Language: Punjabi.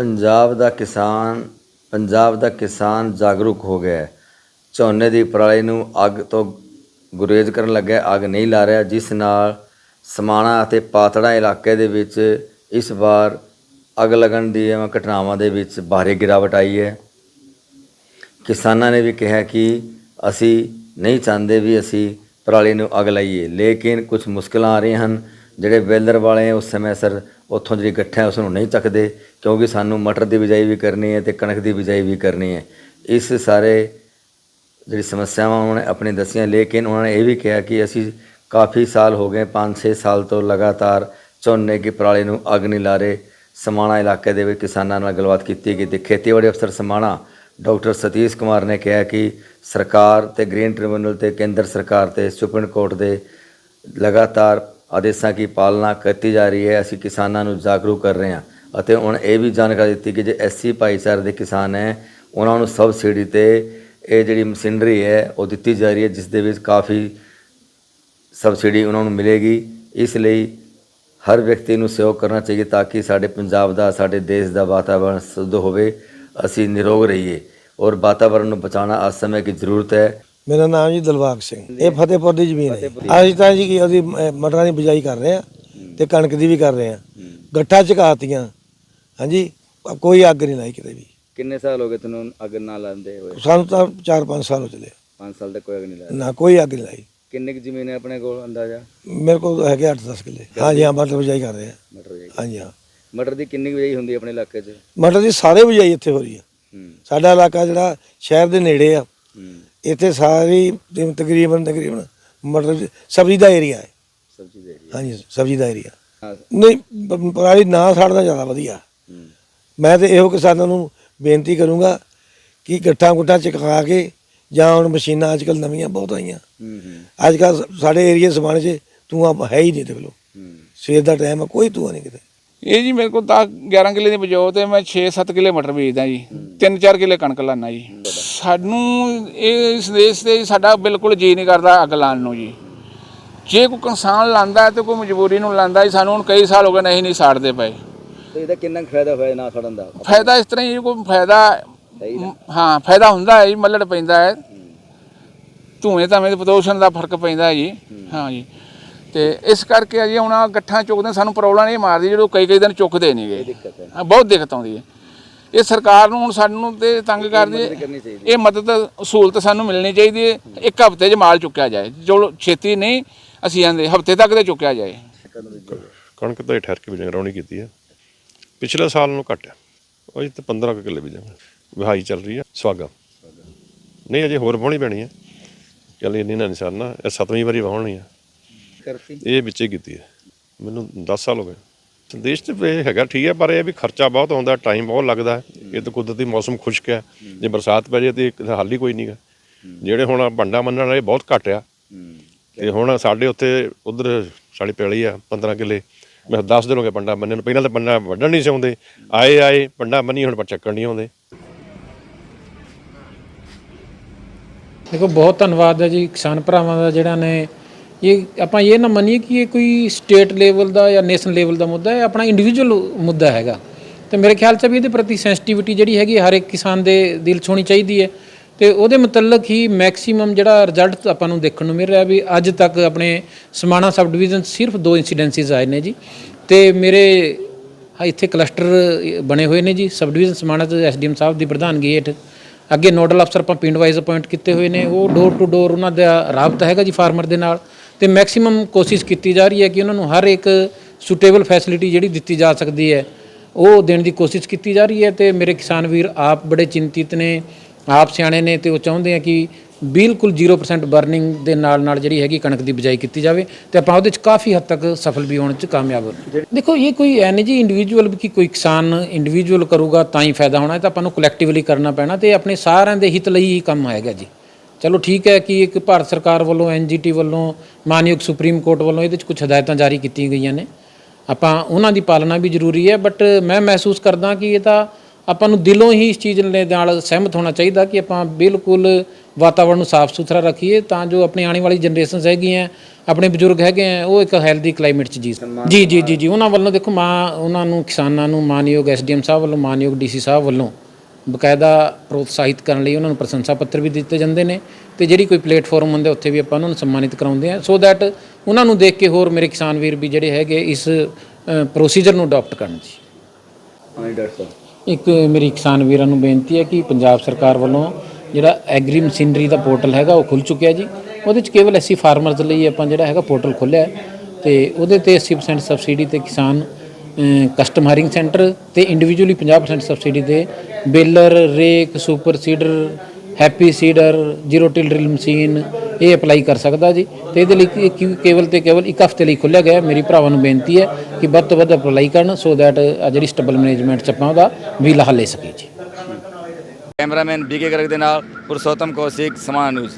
ਪੰਜਾਬ ਦਾ ਕਿਸਾਨ, ਪੰਜਾਬ ਦਾ ਕਿਸਾਨ ਜਾਗਰੂਕ ਹੋ ਗਿਆ ਹੈ। ਝੋਨੇ ਦੀ ਪਰਾਲੀ ਨੂੰ ਅੱਗ ਤੋਂ ਗੁਰੇਜ਼ ਕਰਨ ਲੱਗਿਆ, ਅੱਗ ਨਹੀਂ ਲਾ ਰਿਹਾ, ਜਿਸ ਨਾਲ ਸਮਾਣਾ ਅਤੇ ਪਾਤੜਾ ਇਲਾਕੇ ਦੇ ਵਿੱਚ ਇਸ ਵਾਰ ਅੱਗ ਲੱਗਣ ਦੀਆਂ ਘਟਨਾਵਾਂ ਦੇ ਵਿੱਚ ਭਾਰੀ ਗਿਰਾਵਟ ਆਈ ਹੈ। ਕਿਸਾਨਾਂ ਨੇ ਵੀ ਕਿਹਾ ਕਿ ਅਸੀਂ ਨਹੀਂ ਚਾਹੁੰਦੇ ਵੀ ਅਸੀਂ ਪਰਾਲੀ ਨੂੰ ਅੱਗ ਲਾਈਏ, ਲੇਕਿਨ ਕੁਝ ਮੁਸ਼ਕਲਾਂ ਆ ਰਹੀਆਂ ਹਨ। ਜਿਹੜੇ ਵੇਲਰ ਵਾਲੇ ਉਸ ਸਮੇਂ ਸਰ, ਉੱਥੋਂ ਜਿਹੜੀ ਗੱਠਾ ਹੈ ਉਸ ਨੂੰ ਨਹੀਂ ਚੱਕਦੇ, ਕਿਉਂਕਿ ਸਾਨੂੰ ਮਟਰ ਦੀ ਬਿਜਾਈ ਵੀ ਕਰਨੀ ਹੈ ਤੇ ਕਣਕ ਦੀ ਬਿਜਾਈ ਵੀ ਕਰਨੀ ਹੈ। ਇਸ ਸਾਰੇ ਜਿਹੜੀ ਸਮੱਸਿਆਵਾਂ ਉਹਨਾਂ ਨੇ ਆਪਣੀ ਦੱਸੀਆਂ, ਲੇਕਿਨ ਉਹਨਾਂ ਨੇ ਇਹ ਵੀ ਕਿਹਾ ਕਿ ਅਸੀਂ ਕਾਫੀ ਸਾਲ ਹੋ ਗਏ 5-6 ਸਾਲ ਤੋਂ ਲਗਾਤਾਰ ਝੋਨੇ ਦੀ ਪਰਾਲੀ ਨੂੰ ਅੱਗ ਨਹੀਂ ਲਾ ਰਹੇ। ਸਮਾਣਾ ਇਲਾਕੇ ਦੇ ਵਿੱਚ ਕਿਸਾਨਾਂ ਨਾਲ ਗੱਲਬਾਤ ਕੀਤੀ ਗਈ ਤੇ ਖੇਤੀਬਾੜੀ ਅਫਸਰ ਸਮਾਣਾ ਡਾਕਟਰ ਸਤੀਸ਼ ਕੁਮਾਰ ਨੇ ਕਿਹਾ ਕਿ ਸਰਕਾਰ ਤੇ ਗ੍ਰੀਨ ਟ੍ਰਿਬਿਊਨਲ ਤੇ ਕੇਂਦਰ ਸਰਕਾਰ ਤੇ ਸੁਪਰੀਮ ਕੋਰਟ ਦੇ ਲਗਾਤਾਰ ਆਦੇਸ਼ਾਂ ਦੀ ਪਾਲਣਾ ਕੀਤੀ ਜਾ ਰਹੀ ਹੈ, ਅਸੀਂ ਕਿਸਾਨਾਂ ਨੂੰ ਜਾਗਰੂਕ ਕਰ ਰਹੇ ਹਾਂ। ਅਤੇ ਹੁਣ ਇਹ ਵੀ ਜਾਣਕਾਰੀ ਦਿੱਤੀ ਕਿ ਜੇ ਐਸਸੀ ਭਾਈਚਾਰੇ ਦੇ ਕਿਸਾਨ ਹੈ, ਉਹਨਾਂ ਨੂੰ ਸਬਸਿਡੀ ਤੇ ਇਹ ਜਿਹੜੀ ਮਸ਼ੀਨਰੀ ਹੈ, ਉਹ ਦਿੱਤੀ ਜਾ ਰਹੀ ਹੈ, ਜਿਸ ਦੇ ਵਿੱਚ ਕਾਫੀ ਸਬਸਿਡੀ ਉਹਨਾਂ ਨੂੰ ਮਿਲੇਗੀ। ਇਸ ਲਈ ਹਰ ਵਿਅਕਤੀ ਨੂੰ ਸਹਿਯੋਗ ਕਰਨਾ ਚਾਹੀਏ ਤਾਂ ਕਿ ਸਾਡੇ ਪੰਜਾਬ ਦਾ, ਸਾਡੇ ਦੇਸ਼ ਦਾ ਵਾਤਾਵਰਣ ਸ਼ੁੱਧ ਹੋਵੇ। ਅਸੀਂ ਨਿਰੋਗ ਰਹੀਏ। ਔਰ ਵਾਤਾਵਰਣ ਨੂੰ ਬਚਾਉਣਾ ਅੱਜ ਸਮੇਂ ਦੀ ਜ਼ਰੂਰਤ ਹੈ। ਮੇਰਾ ਨਾਮ ਜੀ ਦਿਲਬਾਗ ਸਿੰਘ। ਇਹ ਫਤਿਹਪੁਰ ਦੀ ਜ਼ਮੀਨ ਹੈ। ਅਸੀਂ ਤਾਂ ਜੀ ਕੀ ਉਹਦੀ ਮਟਰਾਂ ਦੀ ਬਿਜਾਈ ਕਰ ਰਹੇ ਆ ਤੇ ਕਣਕ ਦੀ ਵੀ ਕਰ ਰਹੇ ਆ ਗੱਠਾ ਚਕਾਤੀਆਂ ਹਾਂਜੀ ਕੋਈ ਅੱਗ ਨਹੀਂ ਲਾਈ ਕਿਤੇ ਵੀ। ਕਿੰਨੇ ਸਾਲ ਹੋ ਗਏ ਤੈਨੂੰ ਅੱਗ ਨਾ ਲਾਉਂਦੇ ਹੋਏ? ਸਾਨੂੰ ਤਾਂ 4-5 ਸਾਲ ਹੋ ਚਲੇ 5 ਸਾਲ ਤੱਕ ਕੋਈ ਅੱਗ ਨਹੀਂ ਲਾਇਆ ਨਾ ਕੋਈ ਅੱਗ ਨਹੀਂ ਲਾਈ। ਕਿੰਨੀ ਕੁ ਜ਼ਮੀਨ ਹੈ ਆਪਣੇ ਕੋਲ ਅੰਦਾਜ਼ਾ? ਮੇਰੇ ਕੋਲ ਹੈਗੇ 8-10 ਕਿੱਲੇ। ਹਾਂਜੀ ਹਾਂ ਮਟਰ ਬਿਜਾਈ ਕਰ ਰਹੇ ਆ ਮਟਰ ਦੀ ਹਾਂਜੀ ਹਾਂ। ਮਟਰ ਦੀ ਕਿੰਨੀ ਬਿਜਾਈ ਹੁੰਦੀ ਆਪਣੇ ਇਲਾਕੇ 'ਚ? ਮਟਰ ਦੀ ਸਾਰੇ ਬਿਜਾਈ ਇੱਥੇ ਹੋ ਰਹੀ ਆ ਸਾਡਾ ਇਲਾਕਾ ਜਿਹੜਾ ਸ਼ਹਿਰ ਦੇ ਨੇੜੇ ਆ। ਇੱਥੇ ਸਾਰੀ ਤਕਰੀਬਨ ਤਕਰੀਬਨ ਮਟਰ ਦੀ- ਸਬਜ਼ੀ ਦਾ ਏਰੀਆ ਹੈ। ਸਬਜ਼ੀ ਦੇ ਰਹੀ ਹਾਂਜੀ ਸਬਜ਼ੀ ਦਾ ਏਰੀਆ ਹਾਂ। ਨਹੀਂ ਪ- ਪਰਾਲੀ ਨਾ ਸਾੜਨਾ ਜ਼ਿਆਦਾ ਵਧੀਆ। ਹੂੰ। ਮੈਂ ਤੇ ਇਹੋ ਕਿਸਾਨਾਂ ਨੂੰ ਬੇਨਤੀ ਕਰੂੰਗਾ ਕਿ ਗੱਠਾਂ ਗੁੱਠਾਂ ਚਕਾ ਕੇ ਜਾਂ ਹੁਣ ਮਸ਼ੀਨਾਂ ਅੱਜ ਕੱਲ ਨਵੀਆਂ ਬਹੁਤ ਆਈਆਂ। ਹੂੰ ਹੂੰ। ਅੱਜ ਕੱਲ ਸਾਡੇ ਏਰੀਏ ਸਮਾਣੇ 'ਚ ਧੂੰਆਂ ਹੈ ਹੀ ਨਹੀਂ ਦੇਖ ਲਓ। ਹੂੰ। ਸਵੇਰ ਦਾ ਟਾਈਮ ਹੈ ਕੋਈ ਧੂੰਆਂ ਨਹੀਂ ਕਿਤੇ। ਇਹ ਜੀ ਮੇਰੇ ਕੋਲ ਤਾਂ 11 ਕਿੱਲੇ ਦੀ ਬਜੋ ਤੇ ਮੈਂ 6-7 ਕਿੱਲੇ ਮਟਰ ਬੀਜਦਾ ਜੀ। 3-4 ਕਿੱਲੇ ਕਣਕ ਲਾਣਾ ਜੀ। ਸਾਨੂੰ ਇਹ ਇਸ ਦੇਸ਼ ਤੇ ਸਾਡਾ ਬਿਲਕੁਲ ਜੀ ਨਹੀਂ ਕਰਦਾ ਅੱਗ ਲਾਉਣ ਨੂੰ ਜੀ। ਜੇ ਕੋਈ ਕਿਸਾਨ ਲਾਂਦਾ ਤੇ ਕੋਈ ਮਜਬੂਰੀ ਨੂੰ ਲਾਂਦਾ ਜੀ ਸਾਨੂੰ ਹੁਣ ਕਈ ਸਾਲ ਹੋ ਗਏ ਨਹੀਂ ਨਹੀਂ ਸਾੜਦੇ ਪਏ। ਤੇ ਇਹਦਾ ਕਿੰਨਾ ਫਾਇਦਾ ਹੋਇਆ ਨਾ ਸੜਨ ਦਾ? ਫਾਇਦਾ ਇਸ ਤਰ੍ਹਾਂ ਹੀ ਕੋਈ ਫਾਇਦਾ ਹਾਂ ਫਾਇਦਾ ਹੁੰਦਾ ਹੈ ਜੀ ਮੱਲੜ ਪੈਂਦਾ ਹੈ। ਧੂਏ ਧਾਵੇਂ ਦੇ ਪ੍ਰਦੂਸ਼ਣ ਦਾ ਫ਼ਰਕ ਪੈਂਦਾ ਹੈ ਜੀ। ਹਾਂ। ਜੀ। ਤੇ ਇਸ ਕਰਕੇ ਜੀ ਹੁਣ ਗੱਠਾਂ ਚੁੱਕਦੇ ਸਾਨੂੰ ਪ੍ਰੋਬਲਮ ਇਹ ਮਾਰਦੀ ਜਦੋਂ ਕਈ ਕਈ ਦਿਨ ਚੁੱਕਦੇ ਨਹੀਂ ਹਾਂ, ਬਹੁਤ ਦਿੱਕਤ ਆਉਂਦੀ ਹੈ। ਇਹ ਸਰਕਾਰ ਨੂੰ ਹੁਣ ਸਾਨੂੰ ਤੇ ਤੰਗ ਕਰਦੀ ਹੈ। ਇਹ ਮਦਦ ਸਹੂਲਤ ਸਾਨੂੰ ਮਿਲਣੀ ਚਾਹੀਦੀ ਹੈ। ਇੱਕ ਹਫ਼ਤੇ 'ਚ ਮਾਲ ਚੁੱਕਿਆ ਜਾਏ। ਚਲੋ ਛੇਤੀ ਨਹੀਂ ਅਸੀਂ ਆਂਦੇ ਹਫ਼ਤੇ ਤੱਕ ਤੇ ਚੁੱਕਿਆ ਜਾਏ। ਕਣਕ ਤਾਂ ਇਹ ਠਹਿਰ ਕੇ ਬਿਜੰਗ ਰਾਉਣੀ ਕੀਤੀ ਹੈ। ਪਿਛਲੇ ਸਾਲ ਨੂੰ ਘੱਟ ਉਹ ਤਾਂ 15 ਕੁ ਕਿੱਲੇ ਬਿਜਾਂਗੇ। ਵਿਹਾਈ ਚੱਲ ਰਹੀ ਹੈ ਸਵਾਗਾ ਨਹੀਂ ਅਜੇ ਹੋਰ ਵਾਹੁਣੀ ਪੈਣੀ ਹੈ। ਚੱਲ ਇੰਨੀ ਨਾ ਨਿਸ਼ਾਨਾ ਇਹ ਸੱਤਵੀਂ ਵਾਰੀ ਵਾਹੁਣੀ ਹੈ। ਇਹ ਵਿੱਚੇ ਕੀਤੀ ਹੈ। ਮੈਨੂੰ 10 ਸਾਲ ਹੋ ਗਏ। ਸੰਦੇਸ਼ ਤੇ ਇਹ ਹੈਗਾ ਠੀਕ ਹੈ ਪਰ ਇਹ ਵੀ ਖਰਚਾ ਬਹੁਤ ਆਉਂਦਾ ਟਾਈਮ ਬਹੁਤ ਲੱਗਦਾ ਹੈ। ਇਹ ਤਾਂ ਕੁਦਰਤੀ ਮੌਸਮ ਖੁਸ਼ਕ ਹੈ। ਜੇ ਬਰਸਾਤ ਪੈ ਜੇ ਤੇ ਇੱਕ ਹੱਲ ਹੀ ਕੋਈ ਨਹੀਂਗਾ। ਜਿਹੜੇ ਹੁਣ ਭੰਡਾ ਮੰਨਣ ਵਾਲੇ ਬਹੁਤ ਘੱਟ ਆ। ਤੇ ਹੁਣ ਸਾਡੇ ਉੱਥੇ ਉਧਰ ਸਾਡੀ ਪੈਲੀ ਆ 15 ਕਿੱਲੇ। ਮੈਂ 10 ਦਿਨ ਹੋ ਗਏ ਪੰਡਾ ਨੂੰ। ਪਹਿਲਾਂ ਤਾਂ ਪੰਡਾ ਵੱਢਣ ਨਹੀਂ ਸੀ ਆਉਂਦੇ। ਆਏ ਆਏ ਪੰਡਾ ਬੰਨੀ ਹੁਣ ਪਰ ਚੱਕਣ ਨਹੀਂ ਆਉਂਦੇ। ਦੇਖੋ ਬਹੁਤ ਧੰਨਵਾਦ ਹੈ ਜੀ ਕਿਸਾਨ ਭਰਾਵਾਂ ਦਾ ਜਿਹੜਾ ਨੇ ਇਹ ਆਪਾਂ ਇਹ ਨਾ ਮੰਨੀਏ ਕਿ ਇਹ ਕੋਈ ਸਟੇਟ ਲੈਵਲ ਦਾ ਜਾਂ ਨੇਸ਼ਨ ਲੈਵਲ ਦਾ ਮੁੱਦਾ ਹੈ ਆਪਣਾ ਇੰਡੀਵਿਜੂਅਲ ਮੁੱਦਾ ਹੈਗਾ। ਤੇ ਮੇਰੇ ਖਿਆਲ 'ਚ ਵੀ ਇਹਦੇ ਪ੍ਰਤੀ ਸੈਂਸਿਟੀਵਿਟੀ ਜਿਹੜੀ ਹੈਗੀ ਹਰ ਇੱਕ ਕਿਸਾਨ ਦੇ ਦਿਲ 'ਚ ਹੋਣੀ ਚਾਹੀਦੀ ਹੈ। ਤੇ ਉਹਦੇ ਮੁਤਲਕ ਹੀ ਮੈਕਸਿਮਮ ਜਿਹੜਾ ਰਿਜ਼ਲਟ ਆਪਾਂ ਨੂੰ ਦੇਖਣ ਨੂੰ ਮਿਲ ਰਿਹਾ ਵੀ ਅੱਜ ਤੱਕ ਆਪਣੇ ਸਮਾਣਾ ਸਬ ਡਿਵੀਜ਼ਨ ਸਿਰਫ ਦੋ ਇਨਸੀਡੈਂਸੀਜ਼ ਆਏ ਨੇ ਜੀ। ਤੇ ਮੇਰੇ ਇੱਥੇ ਕਲਸਟਰ ਬਣੇ ਹੋਏ ਨੇ ਜੀ ਸਬ ਡਿਵੀਜ਼ਨ ਸਮਾਣਾ ਤੇ ਐਸਡੀਐਮ ਸਾਹਿਬ ਦੀ ਪ੍ਰਧਾਨਗੀ ਹੇਠ ਅੱਗੇ ਨੋਡਲ ਅਫਸਰ ਆਪਾਂ ਪਿੰਡ ਵਾਈਜ਼ ਅਪਾਇੰਟ ਕੀਤੇ ਹੋਏ ਨੇ। ਉਹ ਡੋਰ ਟੂ ਡੋਰ ਉਹਨਾਂ ਦਾ ਰਾਬਤਾ ਹੈਗਾ ਜੀ ਫਾਰਮਰ ਦੇ ਨਾਲ। ਤੇ ਮੈਕਸਿਮਮ ਕੋਸ਼ਿਸ਼ ਕੀਤੀ ਜਾ ਰਹੀ ਹੈ ਕਿ ਉਹਨਾਂ ਨੂੰ ਹਰ ਇੱਕ ਸੁਟੇਬਲ ਫੈਸਿਲਿਟੀ ਜਿਹੜੀ ਦਿੱਤੀ ਜਾ ਸਕਦੀ ਹੈ, ਉਹ ਦੇਣ ਦੀ ਕੋਸ਼ਿਸ਼ ਕੀਤੀ ਜਾ ਰਹੀ ਹੈ ਤੇ ਮੇਰੇ ਕਿਸਾਨ ਵੀਰ ਆਪ ਬੜੇ ਚਿੰਤਿਤ ਨੇ, ਆਪ ਸਿਆਣੇ ਨੇ ਤੇ ਉਹ ਚਾਹੁੰਦੇ ਆ ਕਿ ਬਿਲਕੁਲ 0% ਬਰਨਿੰਗ ਦੇ ਨਾਲ ਨਾਲ ਜਿਹੜੀ ਹੈਗੀ ਕਣਕ ਦੀ ਬਿਜਾਈ ਕੀਤੀ ਜਾਵੇ ਤੇ ਆਪਾਂ ਉਹਦੇ ਚ ਕਾਫੀ ਹੱਦ ਤੱਕ ਸਫਲ ਵੀ ਹੋਣ ਚ ਕਾਮਯਾਬ ਹੋ ਦੇਖੋ, ਇਹ ਕੋਈ ਐ ਨਹੀਂ ਜੀ ਇੰਡੀਵਿਜੂਅਲ ਵੀ ਕਿ ਕੋਈ ਕਿਸਾਨ ਇੰਡੀਵਿਜੂਅਲ ਕਰੂਗਾ ਤਾਂ ਹੀ ਫਾਇਦਾ ਹੋਣਾ, ਇਹ ਤਾਂ ਆਪਾਂ ਨੂੰ ਕਲੈਕਟਿਵਲੀ ਕਰਨਾ ਪੈਣਾ ਤੇ ਆਪਣੇ ਸਾਰਿਆਂ ਦੇ ਹਿੱਤ ਲਈ ਹੀ ਕੰਮ ਆਏਗਾ ਜੀ। ਚਲੋ ਠੀਕ ਹੈ ਕਿ ਇੱਕ ਭਾਰਤ ਸਰਕਾਰ ਵੱਲੋਂ ਐਨਜੀਟੀ ਵੱਲੋਂ ਮਾਨਯੋਗ ਸੁਪਰੀਮ ਕੋਰਟ ਵੱਲੋਂ ਇਹਦੇ ਚ ਕੁਝ ਹਦਾਇਤਾਂ ਜਾਰੀ ਕੀਤੀਆਂ ਗਈਆਂ ਨੇ। ਆਪਾਂ ਉਹਨਾਂ ਦੀ ਪਾਲਣਾ ਵੀ ਜ਼ਰੂਰੀ ਹੈ ਬਟ ਮੈਂ ਮਹਿਸੂਸ ਕਰਦਾ ਕਿ ਇਹ ਤਾਂ ਆਪਾਂ ਨੂੰ ਦਿਲੋਂ ਹੀ ਇਸ ਚੀਜ਼ ਦੇ ਨਾਲ ਸਹਿਮਤ ਹੋਣਾ ਚਾਹੀਦਾ ਕਿ ਆਪਾਂ ਬਿਲਕੁਲ ਵਾਤਾਵਰਣ ਨੂੰ ਸਾਫ਼ ਸੁਥਰਾ ਰੱਖੀਏ ਤਾਂ ਜੋ ਆਪਣੀ ਆਉਣ ਵਾਲੀ ਜਨਰੇਸ਼ਨਸ ਹੈਗੀਆਂ ਆਪਣੇ ਬਜ਼ੁਰਗ ਹੈਗੇ ਆ ਉਹ ਇੱਕ ਹੈਲਦੀ ਕਲਾਈਮੇਟ 'ਚ ਜੀ ਜੀ ਜੀ ਜੀ ਜੀ ਉਹਨਾਂ ਵੱਲੋਂ ਦੇਖੋ ਮਾਂ ਉਹਨਾਂ ਨੂੰ ਕਿਸਾਨਾਂ ਨੂੰ ਮਾਨਯੋਗ ਐਸਡੀਐਮ ਸਾਹਿਬ ਵੱਲੋਂ ਮਾਨਯੋਗ ਡੀਸੀ ਸਾਹਿਬ ਵੱਲੋਂ ਬਕਾਇਦਾ ਪ੍ਰੋਤਸਾਹਿਤ ਕਰਨ ਲਈ ਉਹਨਾਂ ਨੂੰ ਪ੍ਰਸ਼ੰਸਾ ਪੱਤਰ ਵੀ ਦਿੱਤੇ ਜਾਂਦੇ ਨੇ ਤੇ ਜਿਹੜੀ ਕੋਈ ਪਲੇਟਫਾਰਮ ਹੁੰਦੇ ਉੱਥੇ ਵੀ ਆਪਾਂ ਉਹਨਾਂ ਨੂੰ ਸਨਮਾਨਿਤ ਕਰਾਉਂਦੇ ਆ। ਸੋ ਦੈਟ ਉਹਨਾਂ ਨੂੰ ਦੇਖ ਕੇ ਹੋਰ ਮੇਰੇ ਕਿਸਾਨ ਵੀਰ ਵੀ ਜਿਹੜੇ ਹੈਗੇ ਇਸ ਪ੍ਰੋਸੀਜਰ ਨੂੰ ਅਡਾਪਟ ਕਰਨ ਜੀ। ਹਾਂਜੀ ਡਾਕਟਰ ਸਾਹਿਬ। ਇੱਕ ਮੇਰੀ ਕਿਸਾਨ ਵੀਰਾਂ ਨੂੰ ਬੇਨਤੀ ਹੈ ਕਿ ਪੰਜਾਬ ਸਰਕਾਰ ਵੱਲੋਂ ਜਿਹੜਾ ਐਗਰੀ ਮਸ਼ੀਨਰੀ ਦਾ ਪੋਰਟਲ ਹੈਗਾ ਉਹ ਖੁੱਲ ਚੁੱਕਿਆ ਜੀ। ਉਹਦੇ 'ਚ ਕੇਵਲ ਐਸੀ ਫਾਰਮਰਜ਼ ਲਈ ਆਪਾਂ ਜਿਹੜਾ ਹੈਗਾ ਪੋਰਟਲ ਖੋਲ੍ਹਿਆ ਹੈ ਤੇ ਉਹਦੇ ਤੇ 80% ਸਬਸਿਡੀ ਤੇ ਕਿਸਾਨ ਕਸਟਮ ਹਾਇਰਿੰਗ ਸੈਂਟਰ ਤੇ ਇੰਡੀਵਿਜੂਅਲੀ 50% ਸਬਸਿਡੀ ਤੇ baler rake super seeder happy seeder zero till drill machine ਇਹ ਅਪਲਾਈ ਕਰ ਸਕਦਾ ਜੀ। ਤੇ ਇਹਦੇ ਲਈ ਕੀ- ਕੀ- ਕੇਵਲ ਤੇ ਕੇਵਲ ਇੱਕ ਹਫ਼ਤੇ ਲਈ ਖੁੱਲ੍ਹਿਆ ਗਿਆ। ਮੇਰੀ ਭਰਾਵਾਂ ਨੂੰ ਬੇਨਤੀ ਹੈ ਕਿ ਵੱਧ ਤੋਂ ਵੱਧ ਅਪਲਾਈ ਕਰਨ ਸੋ ਦੈਟ ਜਿਹੜੀ ਸਟੇਬਲ ਮੈਨੇਜਮੈਂਟ ਚ ਆਪਾਂ ਉਹਦਾ ਵੀ ਲਾਹਾ ਲੈ ਸਕੀਏ ਜੀ। ਕੈਮਰਾਮੈਨ ਬੀਕੇ ਗਰਗ ਦੇ ਨਾਲ ਪੁਰਸ਼ੋਤਮ ਕੌਸ਼ਿਕ ਸਮਾਨ ਨਿਊਜ਼